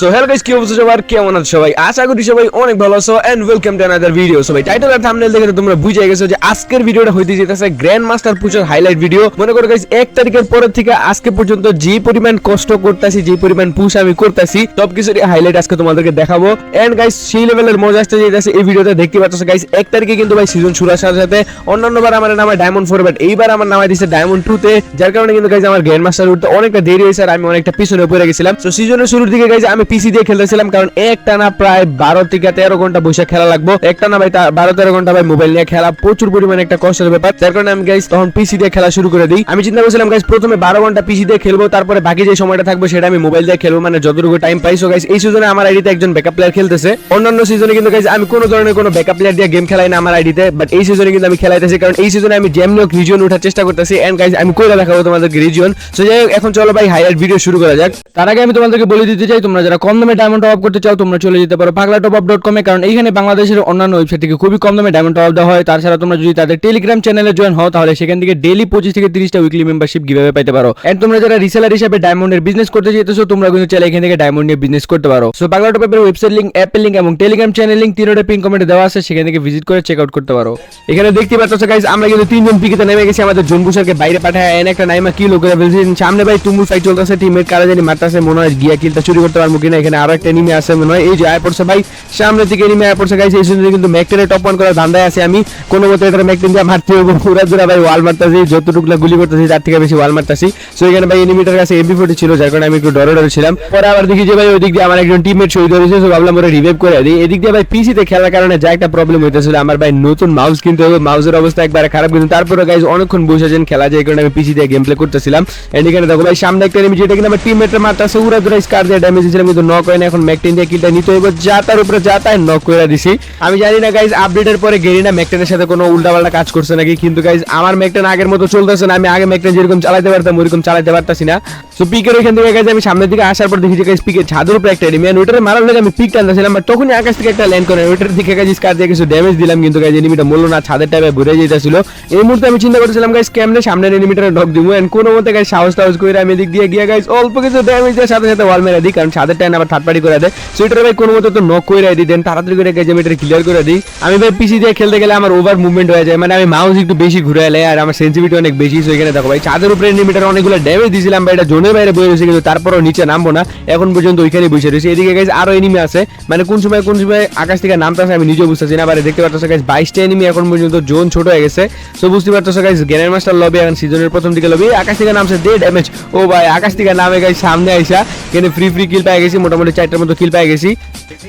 So hello guys কি অবস্থা সবার? কেমন আছো সবাই? আশা করি সবাই অনেক ভালো আছো and welcome to another video সবাই টাইটেল আর থাম্বনেল দেখে তোমরা বুঝে গেছো যে আজকের ভিডিওটা হইতে যেতেছে গ্র্যান্ড মাস্টার পুজোর হাইলাইট ভিডিও মনে করো গাইস এক তারিখের পরের থেকে আজকে পর্যন্ত যে পরিমাণ কষ্ট করতেছি, যে পরিমাণ পুশ আমি করতেছি সব হাইলাইট আজকে তোমাদেরকে দেখাবো। এন্ড গাইস সেই লেভেলের মজা আসতে যেতেছে এই ভিডিওতে দেখতে পাচ্ছ গাইস এক তারিখে কিন্তু ভাই সিজন শুরু আসার সাথে অন্যান্য বার আমার নামে ডায়মন্ড ফোর বাট এইবার আমার নামে দিচ্ছে ডায়মন্ড টু তে, যার কারণে কিন্তু গাইস আমার গ্র্যান্ড মাস্টার উঠতে অনেকটা দেরি হয়েছে আর আমি অনেকটা পিছনে পড়ে গেছিলাম। তো সিজনের শুরুর দিকে গাইস আমি পিসি দিয়ে খেলতেছিলাম, কারণ একটা না প্রায় বারো থেকে তেরো ঘণ্টা বসে খেলা লাগবে। একটা না ভাই বারো তেরো ঘণ্টা ভাই মোবাইল নিয়ে খেলা প্রচুর পরিমাণে একটা কষ্টের ব্যাপার। যার কারণে আমি গাইস তখন পিসি দিয়ে খেলা শুরু করে দিই। আমি চিন্তা করছিলাম গাইস প্রথমে বারো ঘণ্টা পিসি দিয়ে খেলব, তারপরে বাকি যে সময়টা থাকবে সেটা আমি মোবাইল দিয়ে খেলব। মানে যতটুকু টাইম পাইছো গাইস এই সিজনে আমার আইডিতে একজন ব্যাকআপ প্লেয়ার খেলতেছে। অন্যান্য সিজনে কিন্তু গাইস আমি কোনো ধরনের কোনো ব্যাকআপ প্লেয়ার দিয়ে গেম খেলাই না আমার আইডিতে বাট এই সিজনে কিন্তু আমি খেলাইতেছি, কারণ এই সিজনে আমি জেমনিওক রিজিয়ন ওঠার চেষ্টা করতেছি। এন্ড গাইস আমি কইরা দেখাবো তোমাদেরকে রিজিয়ন সো যাই হোক, এখন চলো ভাই হাইলাইট ভিডিও শুরু করা যাক। তার আগে আমি তোমাদেরকে বলে দিতে চাই, তোমরা যারা কম দামে ডায়মন্ড টপ আপ করতে চাও, তোমরা চলে যেতে পারো পাগলা টপ আপ ডট কমে কারণ এইখানে বাংলাদেশের অন্যান্য ওয়েবসাইট থেকে খুবই কম দামে ডায়মন্ড টপ আপ দেওয়া হয়। তাছাড়া তোমরা যদি তাদের টেলিগ্রাম চ্যানেলে জয়েন হও, তাহলে সেখান থেকে ডেলি পঁচিশ থেকে তিরিশটা উইকলি মেম্বারশিপ কীভাবে পাইতে পারো। এন্ড তোমরা যারা রিসেলার হিসেবে ডায়মন্ডের বিজনেস করতে চাইতেছো, তোমরা কিন্তু চাইলে এখান থেকে ডায়মন্ড নিয়ে বিজনেস করতে পারো। সো পাগলা টপ আপের ওয়েবসাইট লিঙ্ক অ্যাপের লিঙ্ক এবং টেলিগ্রাম চ্যানেল লিঙ্ক তিনটা পিন কমেন্টে দেওয়া আছে, সেখান থেকে ভিজিট করে চেক আউট করতে পারো। এখানে দেখতে পাচ্ছ গাইস আমরা কিন্তু তিনজন পিকেতে নেমে গেছি, আমাদের জম্বুসারকে বাইরে পাঠায়। এনে একটা নাইমা কিল করে ফেলছি সামনে ভাই তুমুল ফাইট চলতেছে টিমের কারা জানি মারতেছে, মনে হয় গিয়া কিলটা চুরি করতে পারব কিনা এখানে আরও একটা এনিমি আছে, মনে হয়। এই যে আয় পড়ছে ভাই সামনে থেকে এনিমি আয় পড়ছে গাইস এই সুযোগে কিন্তু ম্যাকটেনে টপ ওয়ান করার ধান্দায় আছে আমি। কোনো মতে এটা ম্যাকটেন দিয়ে মারতে হবে পুরা জোড়া ভাই ওয়াল মারতেছি যতটুকুলা গুলি করতেছি, তার থেকে বেশি ওয়াল মারতেছি। সো এখানে ভাই এনিমিটার কাছে এমবি ফোর্টি ছিল, যার কারণে আমি একটু ডরে ডরে ছিলাম। পরে আবার দেখি যে ভাই, ওই দিক দিয়ে আমার একজন টিমমেট শহীদ হয়েছে সো ভাবলাম ওরা রিভাইভ করে দিই। এদিক দিয়ে ভাই পিসিতে খেলার কারণে যা একটা প্রবলেম হইতেছিল, আমার ভাই নতুন মাউস কিনতে হবে মাউসের অবস্থা একবারে খারাপ, কিন্তু তারপরে গাইজ অনেকক্ষণ বসেছেন খেলা যায় কারণে আমি পিসি দিয়ে গেম প্লে করতেছিলাম। এন্ড এখানে দেখো ভাই, সামনে একটা এনিমি যেটা কিনা আমার টিমমেটের মারতেছে উড়া দুরা স্কার দিয়ে ড্যামেজ দিয়েছিলাম কিন্তু নক হয় না, এখন ম্যাকটেন দিয়ে কিলটা নিতে হবে যা তার উপরে যা তাই নক করে দিছি। আমি জানি না গাইজ আপডেটের পরে গেরিনা ম্যাকটেনের সাথে কোনো উল্টাপাল্টা কাজ করছে নাকি, কিন্তু গাইজ আমার ম্যাকটেন আগের মতো চলতেছে না। আমি আগে ম্যাকটেন যেরকম চালাতে পারতাম ওইরকম চালাতে পারতাছি না। তো পিকের ওইখান থেকে গাইজ আমি সামনের দিকে আসার পর দেখি যে পিকের ছাদের উপরে একটা এনিমি আর মারার লেগে আমি পিক বাট তখনই আকাশ থেকে একটা ল্যান্ড করে ওইটার দিকে গাইজ স্কার দিয়ে কিছু ড্যামেজ দিলাম কিন্তু এনিমিটা না, ছাদের টাইপে ঘুরে যেতেছিল এই মুহূর্তে আমি চিন্তা সামনের ঢক দিব এন্ড কোনো মতে গাইজ সাহস টাহস করে আমি এদিক দিয়ে গিয়ে অল্প কিছু ড্যামেজ দেওয়ার সাথে সাথে ওয়াল দিই, কারণ ছাদের টাইম আবার থার্ড পার্টি করে দেয়। সো এটার ভাই কোনো তো নক করে দিই দেন তাড়াতাড়ি করে আমি এটা ক্লিয়ার করে দিই। আমি ভাই পিসি দিয়ে খেলতে গেলে আমার ওভার মুভমেন্ট হয়ে যায় মানে আমি মাউস একটু বেশি ঘুরে এলে আর আমার সেন্সিভিটি অনেক বেশি সো এখানে দেখো ভাই, ছাদের উপরে এনিমিটার অনেকগুলো ড্যামেজ দিয়েছিলাম এটা জোনের বাইরে বয়ে রয়েছে কিন্তু তারপরও নিচে নামবো না। এখন পর্যন্ত ওইখানে বসে রয়েছে। এদিকে গাইজ আরও এনিমি আছে। মানে কোন সময় কোন সময় আকাশ থেকে নামতেছে আমি নিজেও বুঝতেছি না বাইরে দেখতে পাচ্ছ গাইজ বাইশটা এনিমি এখন পর্যন্ত জোন ছোট হয়ে গেছে। সো বুঝতে পারছ গাইজ গ্যানের মাস্টার লবি এখন সিজনের প্রথম দিকে লবি আকাশ থেকে নামছে দে ড্যামেজ ও ভাই, আকাশ থেকে নামে গাইজ সামনে আইসা। এখানে ফ্রি ফ্রি কিল পেয়ে গেছি, মোটামুটি চারটার মতো কিল পেয়ে গেছি।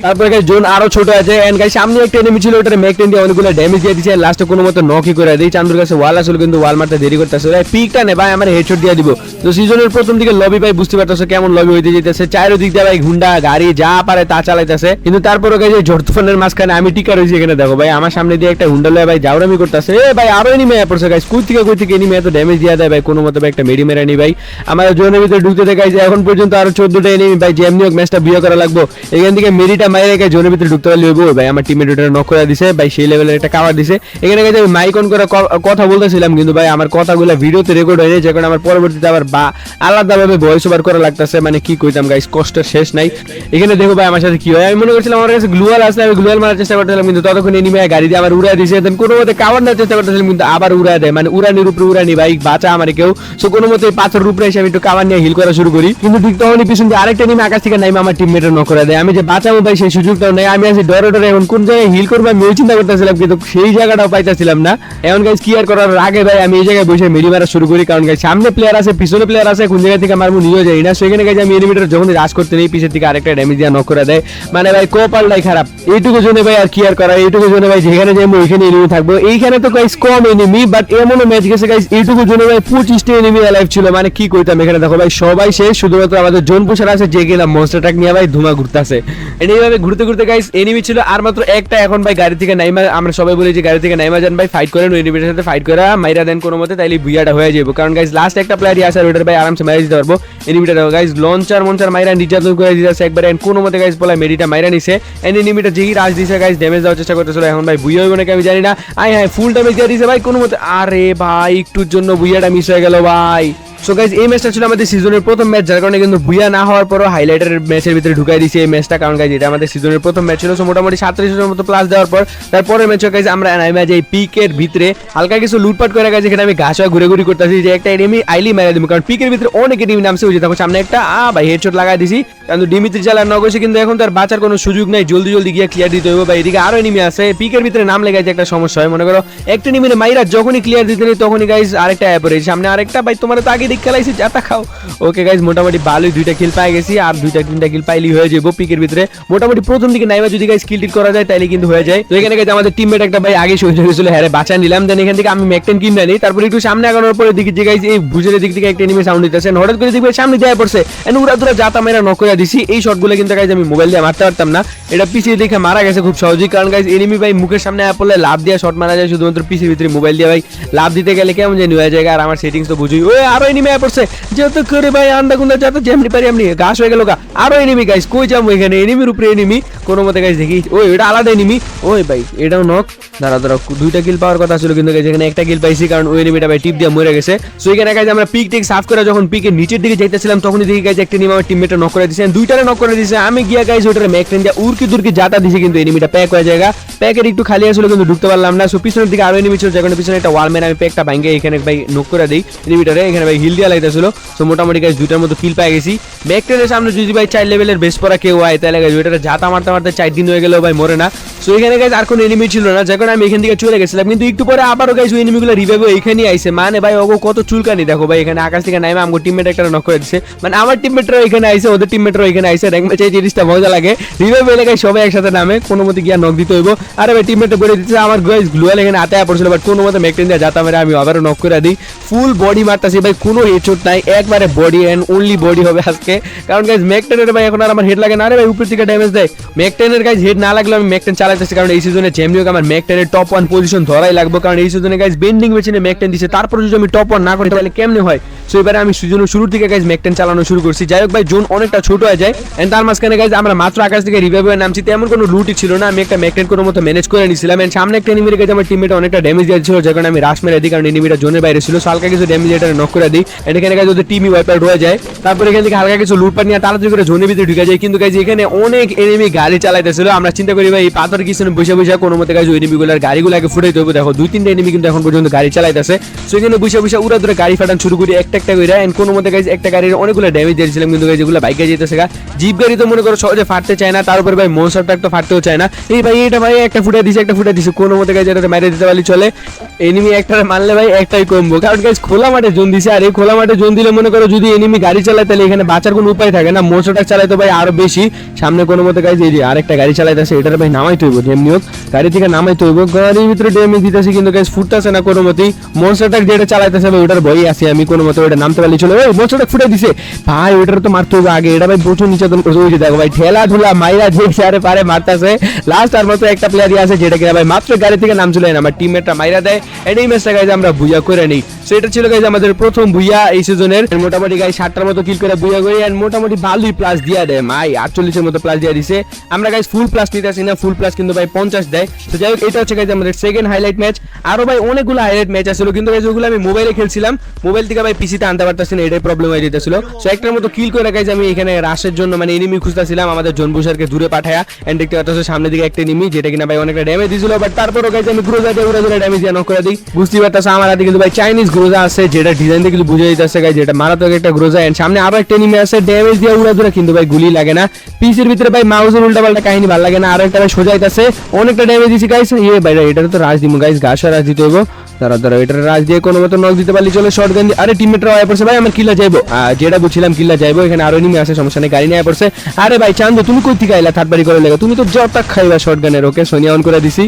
তারপরে গাইজ জোন আরও ছোট আছে। এন্ড গাইজ সামনে একটা এনিমি ছিল, ওটার ম্যাকটেন দিয়ে অনেকগুলো ড্যামেজ দিয়ে দিয়েছে লাস্টে কোনো মতো নকি করে দিই চান্দুর কাছে ওয়াল আসলে কিন্তু ওয়াল মারতে দেরি করতেছে। ভাই পিকটা নে ভাই, আমার হেডশট দিয়ে দিব। তো সিজনের প্রথম দিকে লবি ভাই বুঝতে পারতেছো কেমন লবি হইতে যেতেছে চারো দিক দিয়ে ভাই গুন্ডা, গাড়ি যা পারে তা চালাইতেছে। কিন্তু তারপরে গাইজ ঝড় তুফানের মাঝখানে আমি টিকা রয়েছি এখানে, দেখো ভাই, আমার সামনে দিয়ে একটা হুন্ডা লয়ে ভাই জাউরামি করতেছে। এ ভাই, আরও এনিমি পড়ছে গাইজ কই থেকে কই থেকে এনিমি এত ড্যামেজ দিয়ে দেয় ভাই, কোনো মতো ভাই একটা মেডি মেরে নি ভাই। আমার জোনের ভিতরে ঢুকতে দেখাই যে এখন পর্যন্ত আরও চোদ্দটা এনিমি ভাই যেমনি হোক ম্যাচটা বিয়ে করা লাগবো। এখান থেকে মেরিটা মাইরে রেখে জোনের ভিতরে ঢুকতে পারলে হইবো। ভাই, আমার টিমের ওটা নক করে দিছে, ভাই, সেই লেভেলের একটা কাভার দিছে। এখানে গেছে আমি মাইক অন করে কথা বলতেছিলাম, কিন্তু ভাই, আমার কথাগুলো ভিডিওতে রেকর্ড হয়ে যায় যে আমার পরবর্তীতে আবার বা আলাদাভাবে ভয়েস ওভার করা লাগতেছে মানে কি কইতাম গাইস শেষ নাই। এখানে দেখো ভাই, আমার সাথে কি হয়? আমি মনে করছিলাম আমার কাছে গ্লুয়াল আছে, আমি গ্লুয়াল মারার চেষ্টা করতেছিলাম, কিন্তু ততক্ষণ গাড়ি দিয়ে আবার উড়াই দিছে দেন কোনো মতে চেষ্টা করতেছিলাম, কিন্তু আবার উড়াই দেয়। মানে উড়ানির উপরে উড়ানি, ভাই, বাঁচা আমার কেউ। সো কোনো মতে পাথর আমি একটু নিয়ে হিল করা শুরু করি। কিন্তু ঠিক তখনই পিছন দিয়ে আরেকটা আকাশ থেকে আমার টিমমেটের করে দেয়। আমি যে বাঁচাবো ভাই, সেই সুযোগটাও নেই। আমি আছি ডরে ডরে, এখন কোন জায়গায় হিল করব আমি চিন্তা করতেছিলাম, কিন্তু সেই জায়গাটাও পাইতেছিলাম না। এখন গাইজ কি আর করার? আগে ভাই, আমি এই জায়গায় বসে মেরি মারা শুরু করি, কারণ সামনে প্লেয়ার আছে, পিছনে প্লেয়ার আছে, কোন জায়গা থেকে মারবো নিজেও যাই না। সেখানে গাইজ আমি এনিমিটার যখন রাশ করতে নেই, পিছের থেকে আরেকটা ড্যামেজ দিয়ে নক করে দেয়। মানে ভাই কোপালটাই খারাপ। এইটুকু জন্য ভাই আর কি আর করা এইটুকু জন্য ভাই যেখানে যাব ওইখানে এনিমি থাকব। এইখানে তো গাইজ কম এনিমি বাট এমনও ম্যাচ গেছে গাইজ এইটুকু জন্য ভাই পঁচিশটা এনিমি লাইফ ছিল। মানে কি কইতাম এখানে? দেখো ভাই, সবাই শেষ, শুধুমাত্র আমাদের জোন পুষার আছে, যে গেলাম মনস্টার ট্রাক নিয়ে ভাই ধুমা ঘুরতেছে। এইভাবে ঘুরতে ঘুরতে গাইজ এনিমি ছিল আর মাত্র একটা এখন ভাই গাড়ি থেকে নাইমা, আমরা সবাই বলি যে গাড়ি থেকে নাইমা যান ভাই ফাইট করেন, ওই এনিমিটার সাথে ফাইট করে, মাইরা দেন কোনো মতে, তাইলে বুইয়াটা হয়ে যাবে কারণ গাইজ লাস্ট একটা প্লেয়ারই আছে আর ওইটার ভাই আরামসে মাইরা দিতে পারব এনিমিটার গাইজ লঞ্চার মঞ্চার মাইরা নির্যাতন করে দিতেছে একবার। এন্ড কোনো মতে গাইজ বলে মেডিটা মাইরা নিছে। এন্ড এনিমিটা যেই রাজ দিছে গাইজ ড্যামেজ দেওয়ার চেষ্টা করতেছিল। এখন ভাই, বুইয়া হইব নাকি আমি জানি না। আই হ্যাঁ ফুল ড্যামেজ দিয়ে দিছে ভাই, কোনো মতে। আরে ভাই, একটুর জন্য বুইয়াটা মিস হয়ে গেল ভাই। সো গাইজ এই ম্যাচটা ছিল আমাদের সিজনের প্রথম ম্যাচ যার কারণে কিন্তু ভুয়া না হওয়ার পরও হাইলাইটের ম্যাচের ভিতরে ঢুকাই দিয়েছে এই ম্যাচটা কারণ গাইজ এটা আমাদের সিজনের প্রথম ম্যাচ ছিল সো মোটামুটি সাতত্রিশ হাজার মতো প্লাস দেওয়ার পর, তারপরের ম্যাচে গাইজ আমরা নাইমা যে পিকের ভিতরে হালকা কিছু লুটপাট করে গেছে এখানে আমি ঘাস হয়ে ঘুরে ঘুরি করতেছি যে একটা এনিমি আইলি মেরে দিব। কারণ পিকের ভিতরে অনেক এনিমি নামছে, ওই যে দেখো সামনে একটা আ ভাই হেডশট লাগাই দিছি। কারণ ডিমিত্রি চালার নগেছে কিন্তু এখন তার বাঁচার কোনো সুযোগ নাই। জলদি জলদি গিয়ে ক্লিয়ার দিতে হবে। বা এদিকে আরও এনিমি আছে। পিকের ভিতরে নাম লেগেছে একটা সমস্যা হয়। মনে করো, একটা নিমিনে মাইরা যখনই ক্লিয়ার দিতে নেই, তখনই গাইজ আরেকটা অ্যাপ রয়েছে। সামনে আরেকটা, ভাই, তোমার তো আগে দিক খেলাইছি যাতা খাও। ওকে গাইজ মোটামুটি ভালোই দুইটা কিল পাই গেছি। আর দুইটা, তিনটা কিল পাইলি হয়ে যাব পিকের ভিতরে। মোটামুটি প্রথম দিকে নাইবা যদি গাইজ কিল করা যায়, তাইলে কিন্তু হয়ে যায়। তো এখানে গাইজ আমাদের টিমমেট একটা ভাই আগে সহ্য হয়েছিল হ্যাঁ বাঁচা নিলাম দেন এখান থেকে আমি ম্যাকটেন কিনে নিই। তারপর একটু সামনে আগানোর পরে দিকে যে গাইজ এই ভুজের দিক থেকে একটা এনিমি সাউন্ড দিতেছে। হঠাৎ করে দেখবে সামনে যায় পড়ছে। এন্ড উড়া দুরা জাতা মেরা নক করে দিছি। এই শটগুলো কিন্তু গাইজ আমি মোবাইল দিয়ে মারতে পারতাম না। এটা পিসি দেখে মারা গেছে খুব সহজেই। কারণ গাইজ এনিমি ভাই মুখের সামনে আয়া পড়লে লাভ দিয়ে শট মারা যায় শুধুমাত্র পিসির ভিতরে মোবাইল দিয়ে ভাই। লাভ দিতে গেলে কেমন জানি হয়ে যায় আর আমার সেটিংস তো বুঝুই। ওই আরও এনিমি পড়ছে। যেহেতু করে ভাই আন্দা গুন্দা যত যেমনি পারি এমনি ঘাস হয়ে গেল গা। আরও এনিমি গাইজ কই যাব এখানে? এনিমির উপরে এনিমি কোনো মতে গাইজ দেখি। ওই, এটা আলাদা এনিমি ওই ভাই, এটাও নক দাঁড়া দাঁড়া দুইটা কিল পাওয়ার কথা ছিল কিন্তু এখানে একটা কিল পাইছি কারণ ওই এনিমিটা ভাই টিপ দিয়ে মরে গেছে। সো এখানে গাইজ আমরা পিক টেক সাফ করে যখন পিকের নিচের দিকে যাইতেছিলাম, তখনই দেখি গাইজ একটা এনিমি আমার টিমমেটটা নক করে দিয়েছে দুইটারে নক করে দিয়েছে আমি গিয়া গাইজ ওটারে ম্যাকটেন দিয়ে উড়কি দুরকি জাতা দিছি কিন্তু এনিমিটা প্যাক হয়ে জায়গা। প্যাকের একটু খালি আসলে কিন্তু ঢুকতে পারলাম না। সো পিছনের দিকে আরও এনিমি ছিল যেখানে পিছনে একটা ওয়াল মেরে আমি প্যাকটা ভাঙ্গে এখানে ভাই নক করে দিই। এনিমিটারে এখানে ভাই হিল দিয়া লাইতেছিল সো মোটামুটি গাইজ দুইটার মতো কিল পেয়ে গেছি। ম্যাকটেনের সামনে যদি ভাই চার লেভেলের বেস পরা কেউ হয় তাহলে গাইজ ওইটারে জাতা মারতে মারতে চার দিন হয়ে গেলেও ভাই মরে না। সো এখানে গাইজ আর কোনো এনিমি ছিল না। যখন আমি এখান থেকে চলে গেছিলাম। কিন্তু একটু পরে আবারও গাইজ ওই এনিমিগুলো রিভাইভ এইখানেই আইছে। মানে ভাই, ওগো কত চুলকানি। দেখো ভাই, এখানে আকাশ থেকে নাইমে আমার টিমমেট একটা নক করে দিছে। মানে আমার টিমমেটরাও এখানে আইছে, ওদের টিমমেটরাও এখানে আইছে র্যাঙ্ক ম্যাচে এই জিনিসটা মজা লাগে। রিভাইভ গাইজ সবাই একসাথে নামে, কোনো মতে গিয়া নক দিতে হইব। আরে ভাই টিমমেটটা করে দিচ্ছে আমার গাইজ গ্লুয়াল এখানে আতায় পড়ছিল বাট কোনো মতে মেকটেন দিয়ে মেরে আমি আবারও নক করে দিই। ফুল বডি মারতাছি ভাই, কোনো হেডশট নাই, একবারে বডি এন্ড অনলি বডি হবে আজকে। কারণ গাইজ মেকটেনের ভাই এখন আর আমার হেড লাগে না। রে ভাই, উপর থেকে ড্যামেজ দেয়। মেকটেনের গাইজ হেড না লাগলে আমি মেকটেন চালাইতেছি, কারণ এই সিজনে চ্যাম্পিয়ন আমার মেকটেনের টপ ওয়ান পজিশন ধরাই লাগবে। কারণ এই সিজনে গাইজ বেন্ডিং মেশিনে মেকটেন দিছে তারপর যদি আমি টপ ওয়ান না করি, তাহলে কেমনে হয়? সো এবারে আমি সিজন শুরুর দিকে গাইজ মেকটেন চালানো শুরু করছি। যাই হোক ভাই জোন অনেকটা ছোট হয়ে যায়। এন্ড তার মাঝখানে গাইজ আমরা মাত্র আকাশ থেকে রিভাইভ হয়ে নামছি। তেমন কোনো লুটই ছিল না। আমি একটা মেকটেন কোনো মতো ম্যানেজ করে নিছিলাম। এন্ড সামনে একটা এনিমির কাছে আমার টিমমেট অনেকটা ড্যামেজ দিয়েছিল যে কারণে আমি রাশ মেরে দিই, কারণ এনিমিটা জোনের বাইরে ছিল। সো হালকা কিছু ড্যামেজ এটা নক করে দিই। এন্ড এখানে গাইজ ওদের টিমই ওয়াইপ আউট হয়ে যায়। তারপরে এখান থেকে হালকা কিছু লুটপাট নিয়ে তাড়াতাড়ি করে জোনের ভিতরে ঢুকে যায়। কিন্তু গাইজ এখানে অনেক এনিমি গাড়ি চালাইতেছিল। আমরা চিন্তা করি, ভাই, এই পাথর কিছু বসে বসে কোনো মতে গাইজ ওই এনিমিগুলোর গাড়িগুলোকে ফুটাইতে হবে দেখো দুই তিনটা এনিমি কিন্তু এখন পর্যন্ত গাড়ি চালাইতেছে। সো এখানে বসে বসে উড়া ধরে গাড়ি ফাটান শুরু করি। একটা একটা করে এন্ড কোনো মতে গাইজ একটা গাড়ির অনেকগুলো ড্যামেজ দিয়েছিলাম, কিন্তু গাইজ এগুলো বাইকে যেতেছে গা। জিপ গাড়ি তো মনে করো সহজে ফাটতে চায় না, তার উপর ভাই মনসারটা একটা ফাটতেও চায় না। এই ভাই, এটা ভাই একটা ফুটে দিছে, একটা ফুটে দিছে। কোনো মতে গাইজ এটা মেরে দিতে পারলে চলে। এনিমি একটা মারলে ভাই, একটাই কমবো কারণ গাইজ খোলা মাঠে জোন দিছে, আর এই খোলা মাঠে জোন দিলে মনে করো যদি এনিমি গাড়ি চালায়, তাহলে এখানে বাঁচার কোনো উপায় থাকে না। মোটরটা চালায় তো ভাই আরও বেশি। সামনে কোনো মতে গাইজ এই যে আরেকটা গাড়ি চালাইতেছে, এটার ভাই নামাই তৈব যেমনি হোক গাড়ি থেকে নামাই তৈব গাড়ির ভিতরে ড্যামেজ দিতেছি, কিন্তু গাইজ ফুটতেছে না কোনো মতেই। মনস্টারটা যেটা চালাইতেছে ভাই, ওটার ভয়ই আছে, আমি কোনো মতে ওটা নামতে পারলে চলে ওই ফুটে দিছে। ভাই ওটার তো মারতে হবে আগে। এটা ভাই প্রচুর করছে ওই যে দেখো ভাই মাইরা পারে মারতাছে। লাস্ট আর মতো একটা আছে ভাই মাত্র গাড়ি থেকে নাম চলে আমার টিমমেটটা মাইরা দেয়। এটাই ম্যাচটা গাইজ আমরা করে নিই। এটা ছিল গাইজ আমাদের প্রথম এই সিজনের মোটামুটি মতো কিল করে করি। আর মোটামুটি ভালোই প্লাস দিয়া দেয় মাই। আটচল্লিশের মতো প্লাস দিয়া দিছে। আমরা গাইজ ফুল প্লাস নিতে আসি না ফুল প্লাস কিন্তু ভাই পঞ্চাশ দেয়। তো যাই হোক, এটা হচ্ছে গাইজ আমাদের সেকেন্ড হাইলাইট ম্যাচ আরও ভাই অনেকগুলো হাইলাইট ম্যাচ আসলো কিন্তু গাইজ ওগুলো আমি মোবাইলে খেলছিলাম। মোবাইল থেকে ভাই পিসিতে আনতে পারতেছি না, এটাই প্রবলেম হয়ে যেতেছিল। সো একটার মতো কিল করে গাইজ আমি এখানে রাশের জন্য মানে এনিমি খুঁজতেছিলাম, আমাদের জনবুসারকে দূরে পাঠায়া। এন্ড দেখতে পাচ্ছ সামনের দিকে একটা এনিমি যেটা কিনা ভাই অনেকটা ড্যামেজ দিছিল বাট তারপরও গাইজ আমি গ্রোজা দিয়ে ওরা ধরে ড্যামেজ নক করে দিই। বুঝতে পারতেছে, আমার হাতে কিন্তু ভাই চাইনিজ গ্রোজা আছে, যেটা ডিজাইন দিয়ে কিন্তু বুঝে দিতেছে গাইজ যেটা মারাত্মক একটা গ্রোজা এন্ড সামনে আরও একটা এনিমি আছে ড্যামেজ দিয়ে উড়া ধরে কিন্তু ভাই গুলি লাগে না। পিসের ভিতরে ভাই মাউসের উল্টা পাল্টা কাহিনী ভালো লাগে না, আর একটা ভাই সোজাইতেছে অনেকটা ড্যামেজ দিছি গাইজ ইয়ে ভাই এটা তো রাজ দিমু গাইজ গাছ রাজ দিতে হইব। দাঁড়া দাঁড়া এটার রাজ দিয়ে কোনো মতো নক দিতে পারলি চলে শর্ট গান আরে আয় পড়ছে। ভাই আমার কিল্লা যাইবো। যেটা বুঝছিলাম কিল্লা যাইবো এখানে আরও নিমে আসে সমস্যা নেই গাড়ি নিয়ে পড়ছে। আরে ভাই চান্দু তুমি কই থেকে আইলা থার্ড বাড়ি করে লেগে? তুমি তো জটা খাইবা শর্ট গানের ওকে সোনিয়া অন করে দিছি।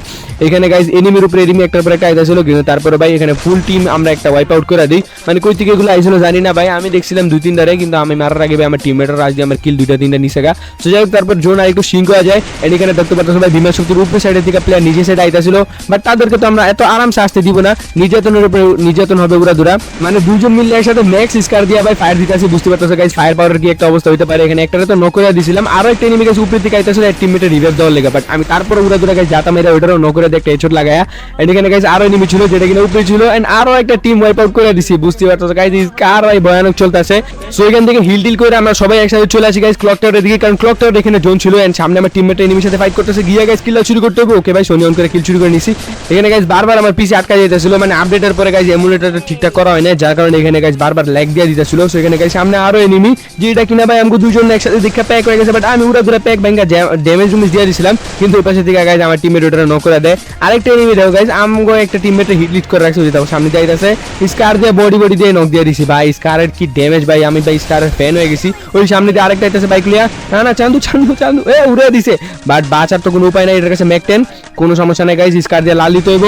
এখানে গাইজ এনিমির উপরে এনিমি একটার পর একটা আইদা ছিল কিন্তু তারপরে ভাই এখানে ফুল টিম আমরা একটা ওয়াইপ আউট করে দিই। মানে কই থেকে এগুলো আইছিল জানি না ভাই। আমি দেখছিলাম দুই তিন কিন্তু আমি মারার আগে ভাই আমার টিমমেটের রাজ দিয়ে আমার কিল দুইটা তিনটা গা। তো যাই হোক তারপর জোন আর একটু সিঙ্ক হয়ে যায়। এন্ড এখানে দেখতে পাচ্ছ ভাই বিমান শক্তির উপরে সাইডের থেকে প্লেয়ার নিচে সাইডে আইতাছিল। বাট তাদেরকে তো আমরা এত আরামসে আসতে দিব না। নির্যাতনের উপরে নির্যাতন হবে ওরা দুরা মানে দুজন মিললে একসাথে ম্যাক্স স্কার দিয়ে ভাই ফায়ার দিতেছি, বুঝতে পারতেছো গাইস ফায়ার পাওয়ার কি একটা অবস্থা হতে পারে এখানে? একটারে তো নক করে দিছিলাম। আরও একটা এনিমি গাইস উপরে থেকে আইতাছিল এক টিমমেটে রিভাইভ দেওয়ার লেগে। বাট আমি তারপরে উড়া দুরা গাইস জাতা মেরে ওটারও নক করে দিয়ে একটা হেডশট লাগায়া। এন্ড এখানে গাইস আরও এনিমি ছিল, যেটা কিনা উপরে ছিল। এন্ড আরও একটা টিম ওয়াইপ আউট করে দিছি, বুঝতে পারতেছো গাইস কার ভাই ভয়ানক চলতেছে। সো এখান থেকে হিল টিল করে আমরা সবাই একসাথে চলে আসি গাইস ক্লক টাওয়ারের দিকে। কারণ ক্লক টাওয়ার এখানে জোন ছিল এন্ড সামনে আমার টিমমেট এনিমির সাথে ফাইট করতেছে। গিয়ে গাইস কিল শুরু করতে হবে। ওকে ভাই সোনি অন করে কিল শুরু করে নিছি। এখানে গাইস বারবার আমার পিছে আটকা যেতেছিল মানে আপডেটের পরে গাইস এমুলেটরটা ঠিকঠাক করা হয় না যার কারণে এখানে গাইস বারবার ল্যাগ দিয়ে দিতেছিল। সো এখানে গাইস সামনে আরও এনিমি যেটা কিনা ভাই আমাকে দুজন একসাথে দেখা প্যাক হয়ে গেছে বাট আমি উড়া দুরা প্যাক ভাঙ্গা ড্যামেজ ডুমেজ দিয়ে দিছিলাম। কিন্তু ওই পাশে থেকে গাইস আমার টিমমেট ওটা নক করে দেয়। আরেকটা এনিমি দেখো গাইস আমগো একটা টিমমেটে হিট লিট করে রাখছে, যেটা সামনে যাইতাছে। স্কার দিয়ে বডি বডি দিয়ে নক দিয়ে দিছি ভাই স্কারের কি ড্যামেজ ভাই, আমি ভাই স্কারের ফ্যান হয়ে গেছি। ওই সামনে দিয়ে আরেকটা আইতাছে বাইক লিয়া না না, চান্দু চান্দু চান্দু, এ উড়ে দিছে। বাট বাঁচার তো কোনো উপায় নাই, এটার কাছে ম্যাকটেন কোনো সমস্যা নাই গাইস স্কার দিয়ে লাল দিতে হইব।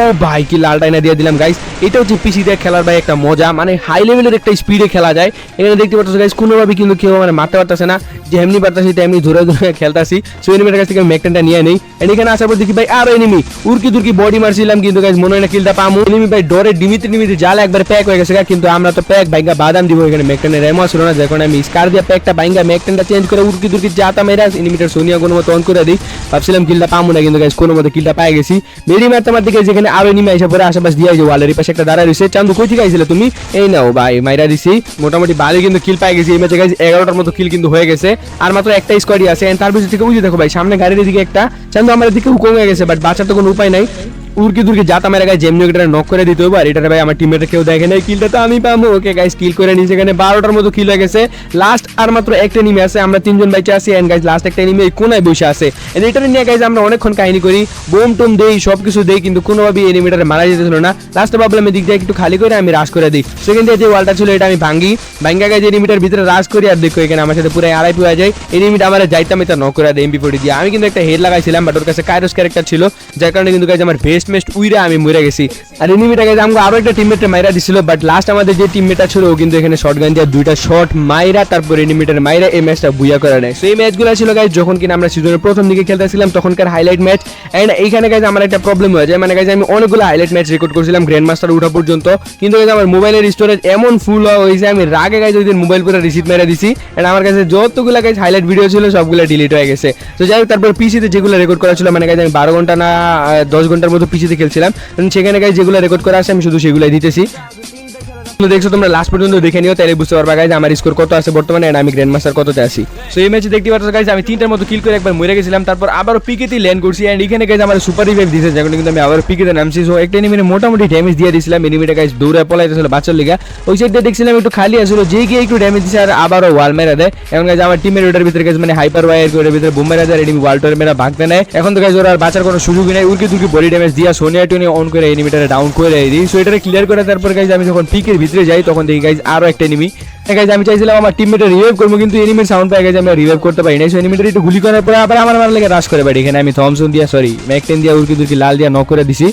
ও ভাই, কি লাল টাইনা দিয়ে দিলাম গাইস এটা হচ্ছে পিসি দিয়ে খেলার ভাই একটা মজা মানে হাই লেভেলের একটা স্পিডে খেলা যায়। এখানে দেখতে পাচ্ছ গাইস কোনোভাবে কিন্তু কেউ মানে মারতে পারতেছে না। যেমনি পারতেছি, তেমনি ধরে ধরে খেলতাছি। সো এনিমিটার কাছ থেকে ম্যাকটেনটা নিয়ে নেই। এন্ড এখানে আসার পর দেখি, ভাই, আরও এনিমি উড়কি দুর্কি বডি মারছিলাম কিন্তু গাইস মনে হয় না কিলটা পামু। এনিমি ভাই, ডরে ডিমিতে ডিমিতে জাল একবার প্যাক হয়ে গেছে কিন্তু আমরা তো প্যাক বাইঙ্গা বাদাম দিব এখানে ম্যাকটেনের রেমো ছিল না যখন আমি স্কার দিয়ে প্যাকটা বাইঙ্গা ম্যাকটেনটা চেঞ্জ করে উড়কি দুর্কি যাতা মেরা এনিমিটার সোনিয়া কোনো মতো অন করে দিই। ভাবছিলাম কিলটা পামু না কিন্তু গাইস কোনো মতো কিলটা পাই গেছি। মেরি মারতে মারতে গেছি যেখানে আরও এনিমি এসে পরে আশেপাশ দিয়ে যে ওয়ালের পাশে একটা দাঁড়া রয়েছে। চান্দু, কই থেকে আইছিলে তুমি? এই নাও ভাই, মাইরা দিছি। মোটামুটি ভালো কিন্তু কিল পাই গেছি, এই ম্যাচে গাইজ এগারোটার মতো কিল কিন্তু হয়ে গেছে। আর মাত্র একটা স্কোয়াডই আছে তার ভিতর থেকে বুঝে দেখো ভাই, সামনে গাড়ির দিকে একটা। চান্দু আমার দিকে হুকুম হয়ে গেছে বাট বাঁচার তো কোনো উপায় নাই। উড়কি দুর্কি জাতা মেরে গায়ে যেমনি এটা নক করে দিতে হবে আর এটা ভাই আমার টিমের কেউ দেখে নাই কিলটা তো আমি পাবো ওকে গাইস কিল করে নিয়েছে এখানে বারোটার মতো কিল হয়ে গেছে। লাস্ট আর মাত্র একটা নিমে আছে, আমরা তিনজন বাইচে আছি এন্ড গাইস লাস্ট একটা নিমে এই কোনায় বসে আছে। এন্ড এটা নিয়ে গাইস আমরা অনেকক্ষণ কাহিনী করি, বোম টোম দেই সব কিছু দেই, কিন্তু কোনোভাবে এনিমিটারে মারা যেতেছিল না। লাস্টে ভাবলাম এদিক দিয়ে একটু খালি করে আমি রাশ করে দিই। সেখান থেকে যে ওয়ালটা ছিল, এটা আমি ভাঙি ভাঙ্গা গাইজ এনিমিটার ভিতরে রাশ করি, আর দেখো এখানে আমার সাথে পুরো আড়াই পুয়া যায়। এনিমিটা আমার যাইতাম এটা নক করে দেয় এমপি ফোর্টি দিয়ে। আমি কিন্তু একটা হেড লাগাইছিলাম বাট ওর কাছে কাইরোস ক্যারেক্টার ছিল, যার কারণে কিন্তু গাইজ আমার ভেস্ট মেস্ট উইরে আমি মরে গেছি। আর এনিমিটা গাইজ আমাকে আরও একটা টিমমেটে মাইরা দিছিল বাট লাস্ট আমাদের যে টিমমেটটা ছিল, ও কিন্তু এখানে শর্ট গান দিয়ে দুইটা শট মাইরা তারপর এনিমিটার মাইরা এই ম্যাচটা বুইয়া করে নেয়। সেই ম্যাচগুলো ছিল গাইজ যখন কিনা আমরা সিজনের প্রথম দিকে খেলতেছিলাম, তখনকার হাইলাইট ম্যাচ এন্ড এইখানে গাইজ আমার একটা প্রবলেম হয়ে যায়। মানে গাইজ আমি অনেকগুলো হাইলাইট ম্যাচ রেকর্ড করছিলাম গ্র্যান্ড মাস্টার উঠা পর্যন্ত। কিন্তু গাইজ আমার মোবাইলের স্টোরেজ এমন ফুল হয়েছে আমি রাগে গাইজ ওই দিন মোবাইল পুরো রিসিভ মেরে দিছি। এন্ড আমার কাছে যতগুলো গাইজ হাইলাইট ভিডিও ছিল, সবগুলো ডিলিট হয়ে গেছে। তো যাই হোক, তারপর পিসিতে যেগুলো রেকর্ড করা ছিল মানে গাইজ আমি বারো ঘণ্টা না দশ ঘণ্টার মতো পিসিতে খেলছিলাম। সেখানে গাই যেগুলো রেকর্ড করা আছে আমি শুধু সেগুলাই দিতেছি। দেখছ, তোমরা লাস্ট পর্যন্ত দেখে নিও তাহলে বুঝতে পারবা গাইজ আমার স্কোর কত আছে বর্তমানে and আমি গ্র্যান্ড মাস্টার কততে আছি। সো এই ম্যাচে দেখতে পাচ্ছ গাইজ আমি তিনটার মতো কিল করে একবার মরে গেছিলাম, তারপর আবারও পিকেতে ল্যান্ড করছি এন্ড এখানে গাইজ আমার সুপার রিভাইভ দিয়েছে যখন কিন্তু আমি আবার পিকেতে নামছি। সো একটা এনিমিনে মোটামুটি ড্যামেজ দিয়ে দিয়েছিলাম এনিমিটা গাইজ দৌড়ে পলাইতেছিল বাচ্চার লিগা। ওই সাইড দিয়ে দেখছিলাম একটু খালি আসলো যে গিয়ে একটু ড্যামেজ দিছে আর আবারও ওয়াল মেরা দেয়। এখন গাইজ আমার টিমের ওটার ভিতরে গাইজ মানে হাইপার ওয়ার করে ভিতরে বোম মেরা দেয় এনিমি ওয়াল টোর মেরা ভাগতে নেয় এখন তো গাইজ ওর আর বাঁচার কোনো সুযোগই নাই উল্কি দুর্কি বডি ড্যামেজ দিয়া সোনিয়া টোনি অন করে এনিমিটারে ডাউন করে দিই সো এটারে ক্লিয়ার করে তারপর গাইজ আমি যখন পিকের ভিতরে যাই, তখন দেখি গাইজ আরও একটা এনিমি গাইজ আমি চাইছিলাম আমার টিমমেটে রিভাইভ করব, কিন্তু এনিমির সাউন্ড পাই গাইজ আমি রিভাইভ করতে পারি না সো এনিমিটার একটু গুলি করার পরে আবার আমার আমার লেগে রাশ করে পারি এখানে আমি থমসন দিয়া সরি ম্যাকটেন দিয়া উল্কি দুর্কি লাল দিয়া ন করে দিছি।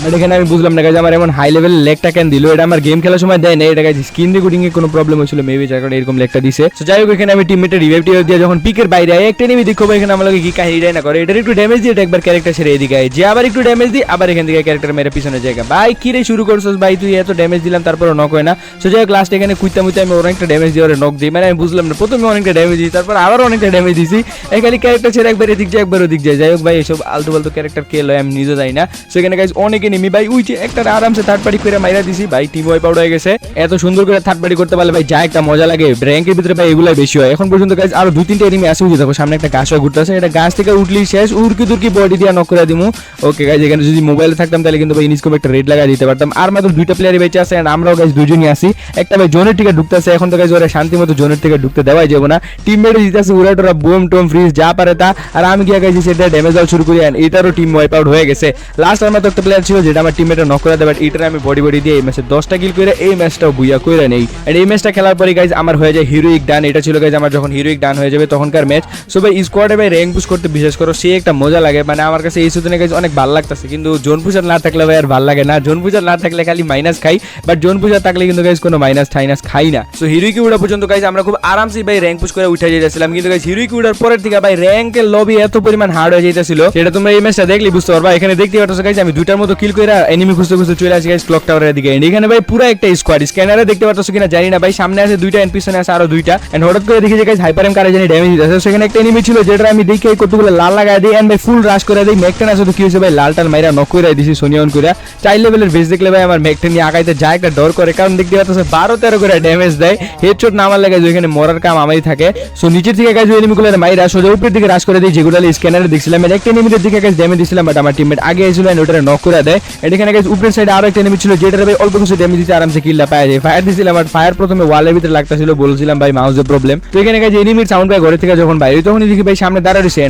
বাট এখানে আমি বুঝলাম না গাইজ আমার এমন হাই লেভেল লেগটা কেন দিল? এটা আমার গেম খেলার সময় দেয় না এটা গাইজ স্ক্রিন রেকর্ডিং এ কোনো প্রবলেম হয়েছিল মেবি যার কারণে এরকম লেগটা দিছে। তো যাই হোক, এখানে আমি টিমমেটে রিভাইভ টিভাইভ দিয়ে যখন পিকের বাইরে আই একটা এনিমি দেখো এখানে লগে কি কাহিনীটাই না করে। এটার একটু ড্যামেজ দিয়ে এটা একবার ক্যারেক্টার ছেড়ে এদিকে আয়। যে আবার একটু ড্যামেজ দিই আবার এখান থেকে ক্যারেক্টার মেরে পিছনে জায়গা ভাই, কি রে শুরু করছস? ভাই, তুই এত ড্যামেজ দিলাম তারপর নক হয় না। সো যাই হোক লাস্ট এখানে কুইতা মুইতে আমি অনেকটা ড্যামেজ দিয়ে ওরে নক দিই। মানে আমি বুঝলাম না, প্রথমে অনেকটা ড্যামেজ দিই তারপর আবার অনেকটা ড্যামেজ দিছি এই ক্যারেক্টার ছেড়ে একবার এদিক যায়, একবার ওদিক যায়। যাই হোক, ভাই, এসব আলতু ফালতু ক্যারেক্টার কে লয় আমি নিজে যাই না। সেখানে গাইজ অনেকে নেমি। ভাই, উই যে একটা আরামসে থার্ড পার্টি করে মাইরা দিছি। ভাই টিম ওয়াইপ আউট হয়ে গেছে। এত সুন্দর করে থার্ড পার্টি করতে পারলে ভাই, যা একটা মজা লাগে। র্যাঙ্কের ভিতরে ভাই, এগুলাই বেশি হয়। এখন পর্যন্ত গাইজ আরও দুই, তিনটে এনিমি আসে উঠে দেখো সামনে একটা গাছ হয়ে ঘুরতেছে। এটা গাছ থেকে উঠলি শেষ, উড়কি দুর্কি বডি দিয়ে নক করে দিমু। ওকে গাইজ এখানে যদি মোবাইলে থাকতাম, তাহলে কিন্তু ভাই ইনিস্কোপ একটা রেড লাগা দিতে পারতাম। আর মাত্র দুইটা প্লেয়ারই বেঁচে আছে, and আমরাও গাইজ দুজনই আসি একটা ভাই জোনের থেকে ঢুকতেছে। এখন তো গাইজ ওরা শান্তি মতো জোনের থেকে ঢুকতে দেওয়াই যাব না। টিম মেটে জিতেছে উড়া টোরা বোম টোম ফ্রিজ যা পারে তা। আর আমি গিয়ে গাইছি সেটা ড্যামেজ দেওয়া শুরু করি, and এটারও টিম ওয়াইপ আউট হয়ে গেছে। লাস্ট আমার তো একটা প্লেয়ার ছিল, যেটা আমার টিমমেটে নক করে দেয় বাট এটার আমি বডি বডি দিয়ে এই ম্যাচে দশটা কিল করে এই ম্যাচটাও বুইয়া করে নেই। আর এই ম্যাচটা খেলার পরে গাইজ আমার হয়ে যায় হিরোইক ডান এটা ছিল গাইজ আমার যখন হিরোইক ডান হয়ে যাবে তখনকার ম্যাচ সো ভাই স্কোয়াডে ভাই র্যাঙ্ক পুশ করতে বিশেষ করে সে একটা মজা লাগে। মানে আমার কাছে এই সুদিনে গাইজ অনেক ভালো লাগতেছে। কিন্তু জোন পুজার না থাকলে, ভাই, আর ভালো লাগে না। জোন পুজার না থাকলে খালি মাইনাস খাই। বাট জোন পুজার থাকলে কিন্তু গাইজ কোনো মাইনাস ঠাইনাস খাই না। সো হিরোইকে উড়া পর্যন্ত গাইজ আমরা খুব আরামসে, ভাই র্যাঙ্ক পুশ করে উঠে যেতেছিলাম কিন্তু গাইজ হিরোইকে উড়ার পরের থেকে, ভাই র্যাঙ্কের লবি এত পরিমাণ হার্ড হয়ে যেতেছিল সেটা তোমরা এই ম্যাচটা দেখলে বুঝতে পারবা। এখানে দেখতে পাচ্ছ গাইজ আমি দুইটার মতো কিল করে এনিমি খুঁজতে খুঁজতে চলে আসি গাইস ক্লক টাওয়ারের দিকে। And এখানে ভাই পুরো একটা স্কোয়াড স্ক্যানারে দেখতে পাচ্ছ কিনা জানি না ভাই, সামনে আছে দুইটা এন্ড পিছনে আছে আরও দুইটা। এন্ড হঠাৎ করে দেখি যে গাইস হাইপার এম কারে জানি ড্যামেজ দিতেছে। সেখানে একটা এনিমি ছিল যেটা আমি দেখে কতগুলো লাল লাগাই দিই এন্ড ভাই ফুল রাশ করে দিই। মেকটেন আছে তো কি হয়েছে ভাই? লালটাল মাইরা নক করে দিছি সোনিয়ন করে চার লেভেলের বেস দেখলে ভাই আমার মেকটেন নিয়ে আগাইতে যায়, একটা ডর করে। কারণ দেখতে পাচ্ছ বারো তেরো করে ড্যামেজ দেয়। হেডশট নামার লাগে যেখানে মরার কাম আমারই থাকে। সো নিচের থেকে গাইজ এনিমিগুলো মাইরা সোজা উপরের দিকে রাশ করে দিই। যেগুলো স্ক্যানারে দেখছিলাম। একটা এনিমিদের দিকে গাইজ ড্যামেজ দিছিলাম বাট আমার টিমমেট আগে এসেছিল এন্ড ওটা নক করে দেয়। এন্ড এখানে উপরের সাইডে আরও একটা এনিমি ছিল যেটা ভাই অল্প কিছু ড্যামেজ দিতে আরামসে পাওয়া যায়। ফায়ার দিছিলাম বাট ফায়ার প্রথমে ওয়ালের ভিতরে লাগতেছিল, বলছিলাম ভাই মাউসের প্রবলেম তো এখানে এনিমির সাউন্ড পাই ঘরে থেকে যখন বাইরে, তখনই দেখি ভাই সামনে দাঁড়া রয়েছে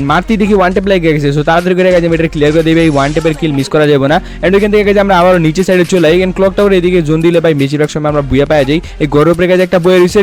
দেখি ওয়ান টেপ গেছে। সো তাড়াতাড়ি করে আমি এটা ক্লিয়ার করে দিই ভাই ওয়ান টেপের কিল মিস করা যাবে না। এন্ড ওইখান থেকে গাইজ আমরা আবার নিচে সাইডে চলে যাই এন্ড ক্লক টাওয়ার এদিকে জোন দিলে ভাই বেশিরভাগ সময় আমরা যাই। এই একটা বই রয়েছে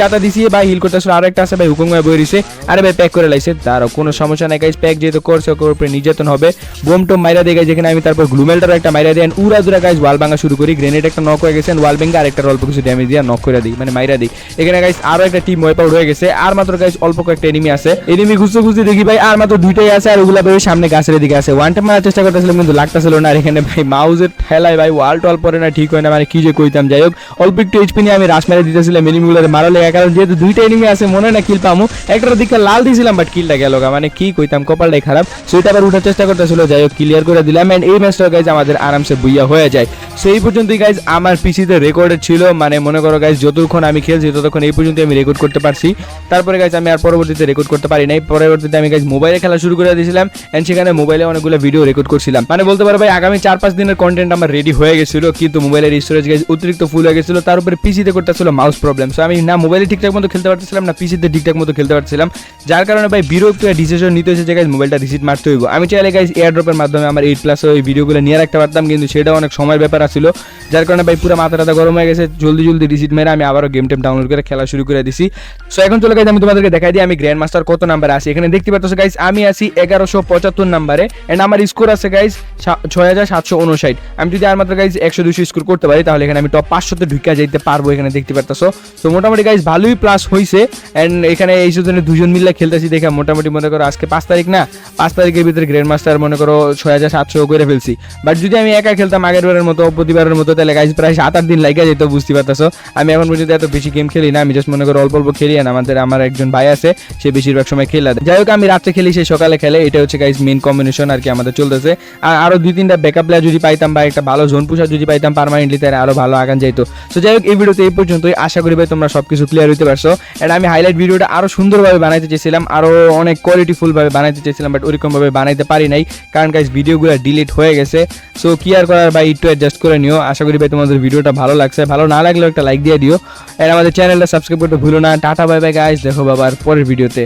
জাতা দিছি ভাই হিল করতে আসলে আরও একটা আছে ভাই, হুকুম বই রয়েছে। আরে ভাই প্যাক করে লাইছে তারও কোনো সমস্যা নাই গাইজ প্যাক যেহেতু করছে, ওর উপরে নির্যাতন হবে। বোম টোম মাইরা দিয়ে যেখানে আমি তারপর গ্লুমেলটার একটা মাইরা and উড়া দুরা গাইজ ওয়াল ভাঙা শুরু করি। গ্রেনেড একটা নক হয়ে গেছে ওয়াল ভেঙে আরেকটা অল্প কিছু ড্যামেজ দিয়ে নক করে দিই মানে মাইরা দিই। এখানে গাইজ আরও একটা টিম ওয়াইপ আউট হয়ে গেছে। আর মাত্র গাইজ অল্প কয়েকটা এনিমি আছে। এনিমি খুঁজতে খুঁজতে দেখি ভাই, আর মাত্র দুইটাই আছে আর ওগুলা ভাই সামনে গাছের দিকে আছে। ওয়ান টাইম মারার চেষ্টা করতেছিলাম, কিন্তু লাগতেছিল না। আর এখানে ভাই মাউজের ঠেলায় ভাই ওয়াল টল পরে না, ঠিক হয় না মানে কি যে কইতাম। যাই হোক, অল্প একটু এইচপি নিয়ে আমি রাশ মেরে দিতেছিলাম এনিমিগুলো মারা লেগে। কারণ যেহেতু দুইটা এনিমি আছে, মনে হয় না কিল পামু। একটার দিকে লাল দিয়েছিলাম বাট কিলটা গেল। মানে কি কইতাম, কপালটাই খারাপ। সেটা আবার উঠার চেষ্টা করতেছিল, যাই হোক ক্লিয়ার করে দিলাম। এন্ড এই ম্যাচটা গাইজ আমাদের আরামসে বুইয়া হয়ে যায়। সেই পর্যন্তই গাইজ আমার পিসিতে রেকর্ডেড ছিল মানে মনে করো গাইজ যতক্ষণ আমি খেলছি ততক্ষণ এই পর্যন্ত আমি রেকর্ড করতে পারছি। তারপরে গাইজ আমি আর পরবর্তীতে রেকর্ড করতে পারি নাই। পরবর্তীতে আমি গাইজ মোবাইলে খেলা শুরু করে দিয়েছিলাম এন্ড সেখানে মোবাইলে অনেকগুলো ভিডিও রেকর্ড করছিলাম। মানে বলতে পারো ভাই, আগামী চার পাঁচ দিনের কন্টেন্ট আমার রেডি হয়ে গেছিল, কিন্তু মোবাইলের স্টোরেজ গাইজ অতিরিক্ত ফুল হয়ে গেছিল। তার উপরে পিসিতে করতেছিল মাউস প্রবলেম সো আমি না মোবাইলে ঠিকঠাক মতো খেলতে পারতেছিলাম, না পিসিতে ঠিকঠাক মতো খেলতে পারছিলাম যার কারণে ভাই, বিরক্ত ডিসিশন নিতে হয়েছে যে গাইজ মোবাইলটা রিসিট মারতে হইব। আমি চাইলে গাইজ এয়ার ড্রপের মাধ্যমে আমার এইট প্লাস ওই ভিডিওগুলো নিয়ে রাখতে পারতাম কিন্তু সেটা অনেক সময়ের ব্যাপার ছিল যার কারণে ভাই পুরো মাথা টাথা গরম হয়ে গেছে, জলদি জলদি রিসিট মেরে আমি আবারও গেম টেম ডাউনলোড করে খেলা শুরু করে দিছি। সো এখন চলে গাইজ আমি তোমাদেরকে দেখাই দিই, আমি গ্র্যান্ড মাস্টার কত নাম্বার আছি। এখানে দেখতে পাচ্ছ গাইজ আমি আছি এগারোশো পঁচাত্তর নাম্বারে এন্ড আমার স্কোর আছে গাইজ ছয় হাজার সাতশো উনষাট। আমি যদি আর মাত্র গাইজ একশো দুশো স্কোর করতে পারি, তাহলে এখানে আমি টপ পাঁচশোতে ঢুকা যাইতে পারব এখানে দেখতে পারতেছো। তো মোটামুটি গাইজ ভালোই প্লাস হয়েছে এন্ড এখানে এই সিজনে দুজন মিলে খেলতেছি দেখে মোটামুটি মনে করো আজকে পাঁচ তারিখ না, পাঁচ তারিখের ভিতরে গ্র্যান্ড মাস্টার মনে করো ছয় হাজার সাতশো করে ফেলছি। বাট যদি আমি একা খেলতাম আগের বারের মতো, প্রতিবারের মতো, তাহলে গাইজ প্রায় সাত আট দিন লাগে যেত, বুঝতে পারতেছো? আমি এখন পর্যন্ত এত বেশি গেম খেলি না, আমি জাস্ট মনে করো অল্প অল্প খেলি আর আমাদের, আমার একজন ভাই আছে, সে বেশিরভাগ সময় খেলা যাই হোক আমি রাত্রে খেলি, সে সকালে খেলে, এটা হচ্ছে গাইজ মেন কম্বিনেশন আর কি আমাদের চলতেছে। আর আরও দুই তিনটা ব্যাকআপ প্লেয়ার যদি পাইতাম বা একটা ভালো জোন পুষার যদি পাইতাম পারমানেন্টলি তাহলে আরও ভালো আগান যাইতো। তো যাই হোক এই ভিডিওতে এই পর্যন্তই। আশা করি ভাই তোমরা সবকিছু ক্লিয়ার হইতে পারছ। এন্ড আমি হাইলাইট ভিডিওটা আরও সুন্দরভাবে বানাইতে চেয়েছিলাম, আরও অনেক কোয়ালিটিফুল ভাবে বানাইতে চেয়েছিলাম বাট ওরকমভাবে বানাইতে পারি নাই। কারণ গাইজ ভিডিওগুলো ডিলিট হয়ে গেছে। সো কি আর করার ভাই একটু অ্যাডজাস্ট করে নিও। আশা করি ভাই তোমাদের ভিডিওটা ভালো লাগছে। ভালো না লাগলেও একটা লাইক দিয়ে দিও। আর আমাদের চ্যানেলটা সাবস্ক্রাইব করতে ভুলো না। টাটা বাই বাই গাইস দেখো বাবার পরের ভিডিওতে